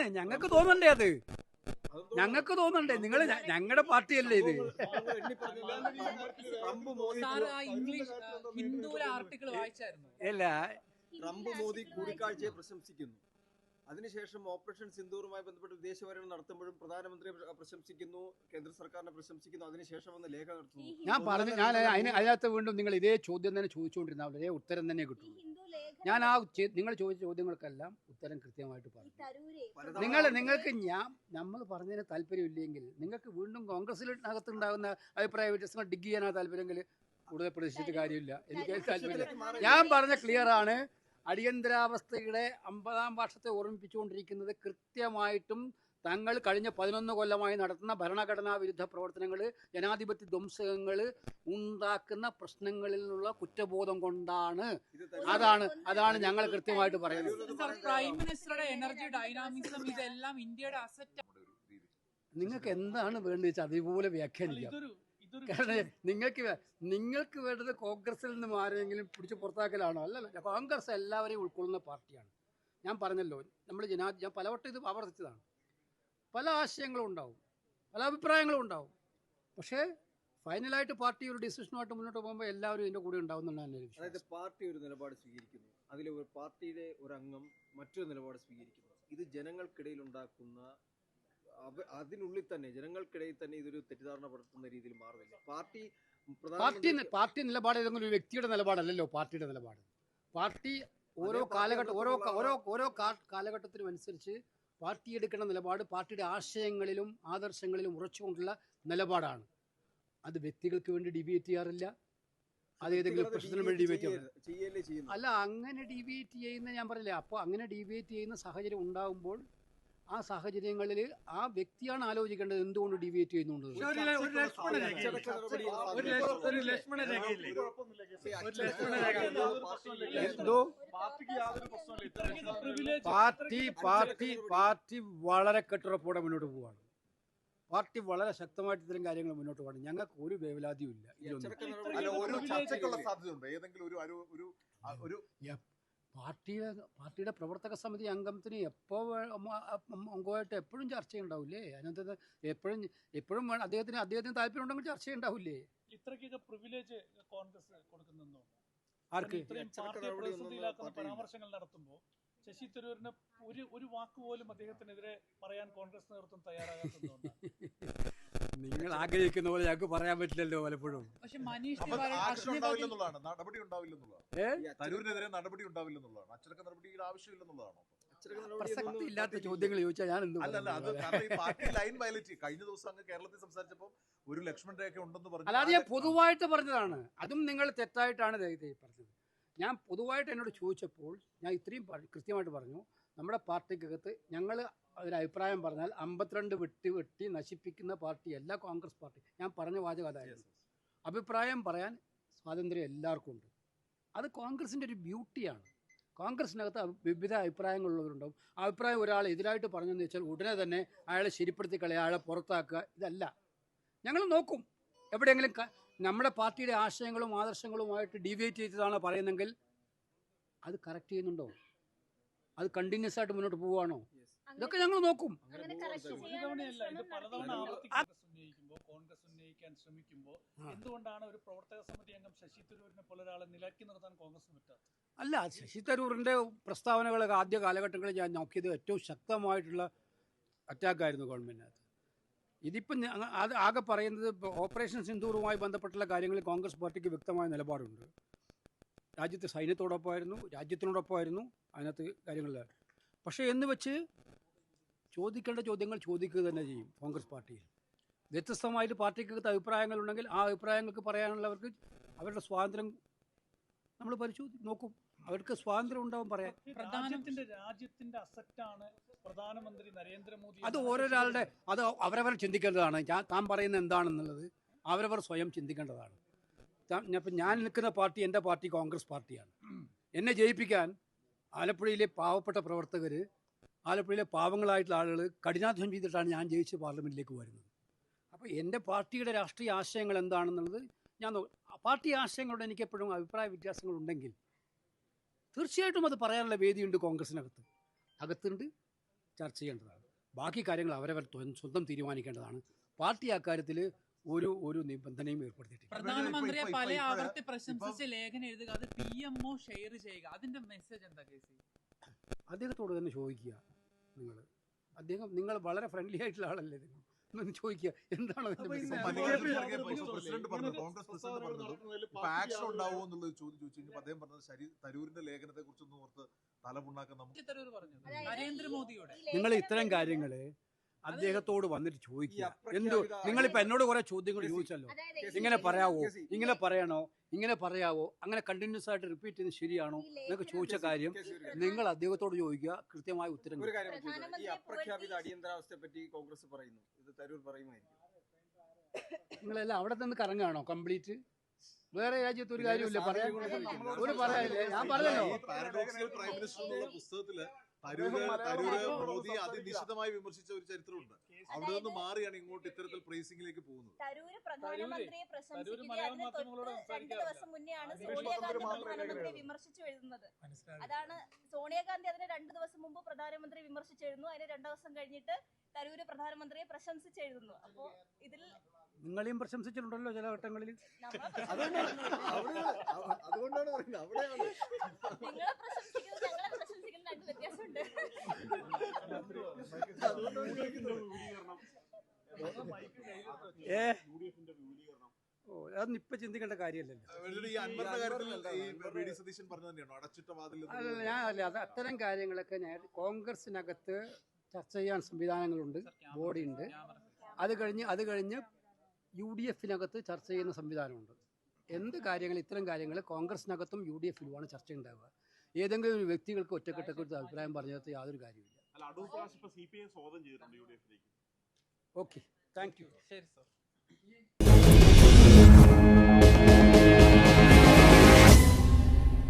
തോന്നണ്ടേന്ന് ഞങ്ങൾക്ക് തോന്നണ്ടേ അത്? ഞങ്ങൾക്ക് തോന്നണ്ടേ? നിങ്ങൾ ഞങ്ങളുടെ പാർട്ടിയല്ലേ ഇത്? ട്രംപ് മോദി സാർ ആ ഇംഗ്ലീഷ് ആ, ആർട്ടിക്കിൾ വായിച്ചായിരുന്നു. അല്ല ട്രംപ് മോദി കൂടിക്കാഴ്ചയെ പ്രശംസിക്കുന്നു. അതിനുശേഷം ഓപ്പറേഷൻ സിന്ദൂറുമായി ബന്ധപ്പെട്ട് വിദേശപര്യടനം നടത്തുമ്പോഴും പ്രധാനമന്ത്രിയെ പ്രശംസിക്കുന്നു കേന്ദ്ര സർക്കാരിനെ പ്രശംസിക്കുന്നു അതിനുശേഷം വന്ന് ലേഖ നടത്തുന്നു. ഞാൻ പറഞ്ഞു ഞാൻ അതിന് അതിനകത്ത് വീണ്ടും നിങ്ങൾ ഇതേ ചോദ്യം തന്നെ ചോദിച്ചുകൊണ്ടിരുന്ന ഉത്തരം തന്നെ കിട്ടും ഞാൻ ആ നിങ്ങൾ ചോദിച്ച ചോദ്യങ്ങൾക്കെല്ലാം ഉത്തരം കൃത്യമായിട്ട് പറഞ്ഞു. നിങ്ങൾ നിങ്ങൾക്ക് ഞാൻ നമ്മൾ പറഞ്ഞതിന് താല്പര്യമില്ലെങ്കിൽ നിങ്ങൾക്ക് വീണ്ടും കോൺഗ്രസിനകത്ത് ഉണ്ടാകുന്ന അഭിപ്രായ വ്യത്യാസങ്ങൾ ഡിഗ് ചെയ്യാനാണ് താല്പര്യമെങ്കിൽ കൂടുതൽ പ്രതീക്ഷിച്ചിട്ട് കാര്യമില്ല. എനിക്ക് താല്പര്യമില്ല. ഞാൻ പറഞ്ഞ ക്ലിയർ ആണ്. അടിയന്തരാവസ്ഥയുടെ അമ്പതാം വർഷത്തെ ഓർമ്മിപ്പിച്ചുകൊണ്ടിരിക്കുന്നത് കൃത്യമായിട്ടും തങ്ങൾ കഴിഞ്ഞ പതിനൊന്ന് കൊല്ലമായി നടത്തുന്ന ഭരണഘടനാ വിരുദ്ധ പ്രവർത്തനങ്ങൾ ജനാധിപത്യ ധ്വംസകങ്ങൾ ഉണ്ടാക്കുന്ന പ്രശ്നങ്ങളിൽ നിന്നുള്ള കുറ്റബോധം കൊണ്ടാണ്. അതാണ് അതാണ് ഞങ്ങൾ കൃത്യമായിട്ട് പറയുന്നത്. പ്രൈം മിനിസ്റ്ററുടെ എനർജി ഡൈനാമിസം ഇതെല്ലാം ഇന്ത്യയുടെ അസറ്റ് നിങ്ങൾക്ക് എന്താണ് വേണ്ടത് വെച്ചാൽ അതുപോലെ വ്യാഖ്യാനിക്കാം. കാരണം നിങ്ങൾക്ക് നിങ്ങൾക്ക് വേണ്ടത് കോൺഗ്രസിൽ നിന്നും ആരെങ്കിലും പിടിച്ച് പുറത്താക്കലാണോ? അല്ല കോൺഗ്രസ് എല്ലാവരെയും ഉൾക്കൊള്ളുന്ന പാർട്ടിയാണ്. ഞാൻ പറഞ്ഞല്ലോ നമ്മൾ ജനാ ഞാൻ പലവട്ടം ഇത് ആവർത്തിച്ചതാണ്. പല ആശയങ്ങളും ഉണ്ടാവും. പല അഭിപ്രായങ്ങളും ഉണ്ടാവും. പക്ഷേ ഫൈനലായിട്ട് പാർട്ടി ഒരു ഡിസിഷനുമായിട്ട് മുന്നോട്ട് പോകുമ്പോൾ എല്ലാവരും ഇതിന്റെ കൂടെ ഉണ്ടാവും എന്നുള്ളതാണ് എന്റെ അതായത് പാർട്ടി ഒരു നിലപാട് സ്വീകരിക്കുന്നു. അതിൽ ഒരു പാർട്ടിയിലെ ഒരു അംഗം മറ്റൊരു നിലപാട് സ്വീകരിക്കുന്നു. ഇത് ജനങ്ങൾക്കിടയിൽ ഉണ്ടാക്കുന്ന അതിനുള്ളിൽ തന്നെ ജനങ്ങൾക്കിടയിൽ തന്നെ ഇതൊരു തെറ്റിദ്ധാരണ പടർത്തുന്ന രീതിയിൽ മാറുന്നില്ല. പാർട്ടി പാർട്ടി പാർട്ടി നിലപാട് ഏതെങ്കിലും ഒരു വ്യക്തിയുടെ നിലപാടല്ലല്ലോ പാർട്ടിയുടെ നിലപാട്. പാർട്ടി ഓരോ കാലഘട്ടം ഓരോ ഓരോ ഓരോ കാലഘട്ടത്തിനും അനുസരിച്ച് പാർട്ടി എടുക്കുന്ന നിലപാട് പാർട്ടിയുടെ ആശയങ്ങളിലും ആദർശങ്ങളിലും ഉറച്ചുകൊണ്ടുള്ള നിലപാടാണ്. അത് വ്യക്തികൾക്ക് വേണ്ടി ഡിബേറ്റ് ചെയ്യാറില്ല. അത് ഏതെങ്കിലും പ്രശ്നത്തിന് വേണ്ടി ഡിബേറ്റ് ചെയ്യാറില്ല. അല്ല അങ്ങനെ ഡിബേറ്റ് ചെയ്യുന്ന ഞാൻ പറഞ്ഞില്ല അപ്പോൾ അങ്ങനെ ഡിബേറ്റ് ചെയ്യുന്ന സാഹചര്യം ഉണ്ടാകുമ്പോൾ ആ സാഹചര്യങ്ങളിൽ ആ വ്യക്തിയാണ് ആലോചിക്കേണ്ടത് എന്തുകൊണ്ട് ഡിബേറ്റ് ചെയ്യുന്നുണ്ട് പാർട്ടി പാർട്ടി പാർട്ടി വളരെ കെട്ടുറപ്പോടെ മുന്നോട്ട് പോവാണ്. പാർട്ടി വളരെ ശക്തമായിട്ട് ഇത്തരം കാര്യങ്ങൾ മുന്നോട്ട് പോകണം ഞങ്ങൾക്ക് ഒരു വേവലാതിയും ഇല്ല ഒരു ഇതിലൊന്നും. പാർട്ടിയുടെ പാർട്ടിയുടെ പ്രവർത്തക സമിതി അംഗത്തിന് എപ്പോൾ അംഗമായിട്ട് എപ്പോഴും ചർച്ചയുണ്ടാവില്ലേ അതിനകത്ത് എപ്പോഴും എപ്പോഴും വേണം അദ്ദേഹത്തിന് അദ്ദേഹത്തിന് താല്പര്യം ഉണ്ടെങ്കിൽ ചർച്ചയുണ്ടാവില്ലേ ഇത്രയ്ക്കൊക്കെ പ്രിവിലേജ് കോൺഗ്രസ് കൊടുക്കുന്നുണ്ടോ? ആർക്ക്. പരാമർശങ്ങൾ നടത്തുമ്പോൾ ശശി തരൂരിന് ഒരു ഒരു വാക്ക് പോലും അദ്ദേഹത്തിനെതിരെ പറയാൻ കോൺഗ്രസ് നേതൃത്വം തയ്യാറാകാത്തതുകൊണ്ടാണ്. നിങ്ങൾ ആഗ്രഹിക്കുന്ന പോലെ ഞങ്ങൾക്ക് പറയാൻ പറ്റില്ലല്ലോ പലപ്പോഴും. പക്ഷെ മനീഷ് ഉണ്ടാവില്ലെന്നുള്ളതാണ് നടപടി ഉണ്ടാവില്ലെന്നുള്ളതാണ് തരൂരിനെതിരെ നടപടി ഉണ്ടാവില്ലെന്നുള്ളതാണ് അച്ചടക്ക നടപടിയുടെ ആവശ്യമില്ലെന്നുള്ളതാണോ പ്രസക്തി ഇല്ലാത്ത ചോദ്യങ്ങൾ ചോദിച്ചാൽ ഞാൻ അല്ലല്ല അത് കാരണം ഈ പാർട്ടി ലൈൻ വയലറ്റ്. കഴിഞ്ഞ ദിവസം അങ്ങ് കേരളത്തിൽ സംസാരിച്ചപ്പോൾ ഒരു ലക്ഷ്മൺ രേഖ ഉണ്ടെന്ന് പറഞ്ഞു. അല്ലാതെ ഞാൻ പൊതുവായിട്ട് പറഞ്ഞതാണ്. അതും നിങ്ങൾ തെറ്റായിട്ടാണ് പറഞ്ഞത്. ഞാൻ പൊതുവായിട്ട് എന്നോട് ചോദിച്ചപ്പോൾ ഞാൻ ഇത്രയും കൃത്യമായിട്ട് പറഞ്ഞു. നമ്മുടെ പാർട്ടിക്കകത്ത് ഞങ്ങൾ ഒരു അഭിപ്രായം പറഞ്ഞാൽ അമ്പത്തിരണ്ട് വെട്ടി വെട്ടി നശിപ്പിക്കുന്ന പാർട്ടിയല്ല കോൺഗ്രസ് പാർട്ടി. ഞാൻ പറഞ്ഞ വാചകം അതായിരുന്നു അഭിപ്രായം പറയാൻ സ്വാതന്ത്ര്യം എല്ലാവർക്കും ഉണ്ട് അത് കോൺഗ്രസിന്റെ ഒരു ബ്യൂട്ടിയാണ്. കോൺഗ്രസിനകത്ത് വിവിധ അഭിപ്രായങ്ങളുള്ളവരുണ്ടാവും. ആ അഭിപ്രായം ഒരാൾ എതിരായിട്ട് പറഞ്ഞെന്ന് വെച്ചാൽ ഉടനെ തന്നെ അയാളെ ശരിപ്പെടുത്തി കളയുക അയാളെ പുറത്താക്കുക ഇതല്ല. ഞങ്ങൾ നോക്കും. എവിടെയെങ്കിലും നമ്മുടെ പാർട്ടിയുടെ ആശയങ്ങളും ആദർശങ്ങളുമായിട്ട് ഡീവിയേറ്റ് ചെയ്തതാണ് പറയുന്നെങ്കിൽ അത് കറക്റ്റ് ചെയ്യുന്നുണ്ടോ? അത് കണ്ടിന്യൂസ് ആയിട്ട് മുന്നോട്ട് പോവുകയാണോ? ഇതൊക്കെ ഞങ്ങൾ നോക്കും. കോൺഗ്രസ് ഉന്നയിക്കാൻ ശ്രമിക്കുമ്പോൾ എന്തുകൊണ്ടാണ് ഒരു പ്രവർത്തക സമിതി അംഗം ശശി തരൂരിനെ പോലെ ഒരാളെ നിലക്കി നിർത്താൻ കോൺഗ്രസ് പറ്റാത്തത്? അല്ല ശശി തരൂറിന്റെ പ്രസ്താവനകളൊക്കെ ആദ്യ കാലഘട്ടങ്ങളിൽ ഞാൻ നോക്കിയത് ഏറ്റവും ശക്തമായിട്ടുള്ള അറ്റാക്കായിരുന്നു ഗവൺമെന്റിനകത്ത്. ഇതിപ്പം അത് ആകെ പറയുന്നത് ഓപ്പറേഷൻ സിന്ധൂറുമായി ബന്ധപ്പെട്ടുള്ള കാര്യങ്ങളിൽ കോൺഗ്രസ് പാർട്ടിക്ക് വ്യക്തമായ നിലപാടുണ്ട്. രാജ്യത്തെ സൈന്യത്തോടൊപ്പമായിരുന്നു രാജ്യത്തിനോടൊപ്പമായിരുന്നു അതിനകത്ത് കാര്യങ്ങളിൽ പക്ഷേ എന്ന് വെച്ച് ചോദിക്കേണ്ട ചോദ്യങ്ങൾ ചോദിക്കുക തന്നെ ചെയ്യും കോൺഗ്രസ് പാർട്ടിയിൽ. വ്യത്യസ്തമായിട്ട് പാർട്ടിക്കകത്ത് അഭിപ്രായങ്ങളുണ്ടെങ്കിൽ ആ അഭിപ്രായങ്ങൾക്ക് പറയാനുള്ളവർക്ക് അവരുടെ സ്വാതന്ത്ര്യം നമ്മൾ പരിശോധി നോക്കും. അവർക്ക് സ്വാതന്ത്ര്യം ഉണ്ടാവും പറയാം രാജ്യത്തിന്റെ രാജ്യത്തിന്റെ അസറ്റാണ് പ്രധാനമന്ത്രി നരേന്ദ്രമോദി അത് ഓരോരാളുടെ അത് അവരവർ ചിന്തിക്കേണ്ടതാണ്. ഞാൻ താൻ പറയുന്നത് എന്താണെന്നുള്ളത് അവരവർ സ്വയം ചിന്തിക്കേണ്ടതാണ്. ഇപ്പം ഞാൻ നിൽക്കുന്ന പാർട്ടി എന്റെ പാർട്ടി കോൺഗ്രസ് പാർട്ടിയാണ്. എന്നെ ജയിപ്പിക്കാൻ ആലപ്പുഴയിലെ പാവപ്പെട്ട പ്രവർത്തകർ ആലപ്പുഴയിലെ പാവങ്ങളായിട്ടുള്ള ആളുകൾ കഠിനാധ്വാനം ചെയ്തിട്ടാണ് ഞാൻ ജയിച്ച് പാർലമെന്റിലേക്ക് വരുന്നത്. അപ്പോൾ എന്റെ പാർട്ടിയുടെ രാഷ്ട്രീയ ആശയങ്ങൾ എന്താണെന്നുള്ളത് ഞാൻ പാർട്ടി ആശയങ്ങളോട് എനിക്ക് എപ്പോഴും അഭിപ്രായ വ്യത്യാസങ്ങളുണ്ടെങ്കിൽ തീർച്ചയായിട്ടും അത് പറയാനുള്ള വേദിയുണ്ട് കോൺഗ്രസിനകത്ത്. അകത്തുണ്ട് ചർച്ച ചെയ്യേണ്ടതാണ്. ബാക്കി കാര്യങ്ങൾ അവരവർ സ്വന്തം തീരുമാനിക്കേണ്ടതാണ്. പാർട്ടി അക്കാര്യത്തിൽ ഒരു ഒരു നിബന്ധനയും ഏർപ്പെടുത്തിയിട്ടില്ല. പ്രധാനമന്ത്രിയെ പല ആവർത്തി പ്രശംസിച്ച് ലേഖനം എഴുതുക. അത് പി എംഒ ഷെയർ ചെയ്യുക. അതിന്റെ മെസ്സേജ് എന്താ അദ്ദേഹത്തോട് തന്നെ ചോദിക്കുക. നിങ്ങൾ അദ്ദേഹം നിങ്ങൾ വളരെ ഫ്രണ്ട്ലി ആയിട്ടുള്ള ആളല്ലേ നിങ്ങൾ ചോദിക്കുക എന്താണ്. പ്രസിഡന്റ് പറഞ്ഞു, കോൺഗ്രസ് പ്രസിഡന്റ് പ്രസ്താവനകൾ പറഞ്ഞത് നടത്തുന്നതിൽ ആക്ഷൻ ഉണ്ടാവുമോ എന്നുള്ളത് ചോദ്യം ചോദിച്ചു അദ്ദേഹം പറഞ്ഞത് ശരി തരൂരിന്റെ ലേഖനത്തെ കുറിച്ചൊന്നും ഓർത്ത് തലമുണ്ടാക്കാൻ നമുക്ക് നരേന്ദ്രമോദിയുടെ നിങ്ങൾ ഇത്തരം കാര്യങ്ങൾ അദ്ദേഹത്തോട് വന്നിട്ട് ചോദിക്കുക. എന്തോ നിങ്ങളിപ്പോ എന്നോട് കുറെ ചോദ്യങ്ങൾ ചോദിച്ചല്ലോ. ഇങ്ങനെ പറയാവോ? ഇങ്ങനെ പറയണോ? ഇങ്ങനെ പറയാവോ? അങ്ങനെ കണ്ടിന്യൂസ് ആയിട്ട് റിപ്പീറ്റ് ചെയ്യുന്നത് ശരിയാണോ? എന്നൊക്കെ ചോദിച്ച കാര്യം. നിങ്ങൾ അദ്ദേഹത്തോട് ചോദിക്കുക കൃത്യമായ ഉത്തരം. ഈ അപ്രഖ്യാപിത പുകഴ്ത്തി- അടിയന്തരാവസ്ഥയെ പറ്റി കോൺഗ്രസ് പറയുന്നു. ഇത് തരൂർ പറയുമായിരിക്കും. നിങ്ങളെല്ലാം അവിടെ നിന്ന് കറങ്ങാണോ കംപ്ലീറ്റ് വേറെ രാജ്യത്ത് ഒരു കാര്യമില്ല പറയാൻ ഒരു പറയാനില്ല ഞാൻ പറഞ്ഞല്ലോ. ഈ പ്രൈം മിനിസ്റ്റർ എന്നുള്ള പുസ്തകത്തിൽ തരൂര് തരൂര് മോദിയെ അതിനിശ്ചിതമായി വിമർശിച്ച ഒരു ചരിത്രമുണ്ട്. അവിടെ നിന്ന് മാറിയാണ് ഇങ്ങോട്ട് ഇത്തരത്തിൽ പ്രൈസിംഗിലേക്ക് പോകുന്നത്. തരൂര് പ്രധാനമന്ത്രിയെ. ദിവസം മുന്നെയാണ് സോണിയാഗാന്ധി പ്രധാനമന്ത്രിയെ വിമർശിച്ചു എഴുതുന്നത് അതാണ് സോണിയാഗാന്ധി അതിന് രണ്ടു ദിവസം മുമ്പ് പ്രധാനമന്ത്രി വിമർശിച്ചെഴുതുന്നു അതിന് രണ്ടു ദിവസം കഴിഞ്ഞിട്ട് തരൂര് പ്രധാനമന്ത്രിയെ പ്രശംസിച്ചെഴുതുന്നു അപ്പോ ഇതിൽ നിങ്ങളെയും പ്രശംസിച്ചിട്ടുണ്ടല്ലോ ചില ഘട്ടങ്ങളിൽ അതുകൊണ്ടാണ് പറയുന്നത്. അവിടെയാണ്. നിങ്ങളെ പ്രശംസിക്കുന്നത് വ്യത്യാസമുണ്ട്. ഏ? ഓ അതൊന്നും ഇപ്പൊ ചിന്തിക്കേണ്ട കാര്യമല്ലല്ലോ. എന്നിട്ട് ഈ അൻവറിന്റെ കാര്യത്തിൽ ഈ വി ഡി സതീശൻ അടച്ചിട്ട വാതിൽ അല്ല ഞാൻ അല്ല അത് അത്തരം കാര്യങ്ങളൊക്കെ ഞാൻ കോൺഗ്രസിനകത്ത് ചർച്ച ചെയ്യാൻ സംവിധാനങ്ങളുണ്ട് ബോഡി ഉണ്ട് അത് കഴിഞ്ഞ് അത് കഴിഞ്ഞ് യു ഡി എഫിനകത്ത് ചർച്ച ചെയ്യുന്ന സംവിധാനമുണ്ട്. എന്ത് കാര്യങ്ങൾ ഇത്തരം കാര്യങ്ങൾ കോൺഗ്രസിനകത്തും യു ഡി എഫിലുമാണ് ചർച്ച ഉണ്ടാവുക ഏതെങ്കിലും ഒരു വ്യക്തികൾക്ക് ഒറ്റക്കെട്ടൊക്കെ ഒരു അഭിപ്രായം പറഞ്ഞത് യാതൊരു കാര്യമില്ല ഓക്കെ. Thank you. ശരി സർ.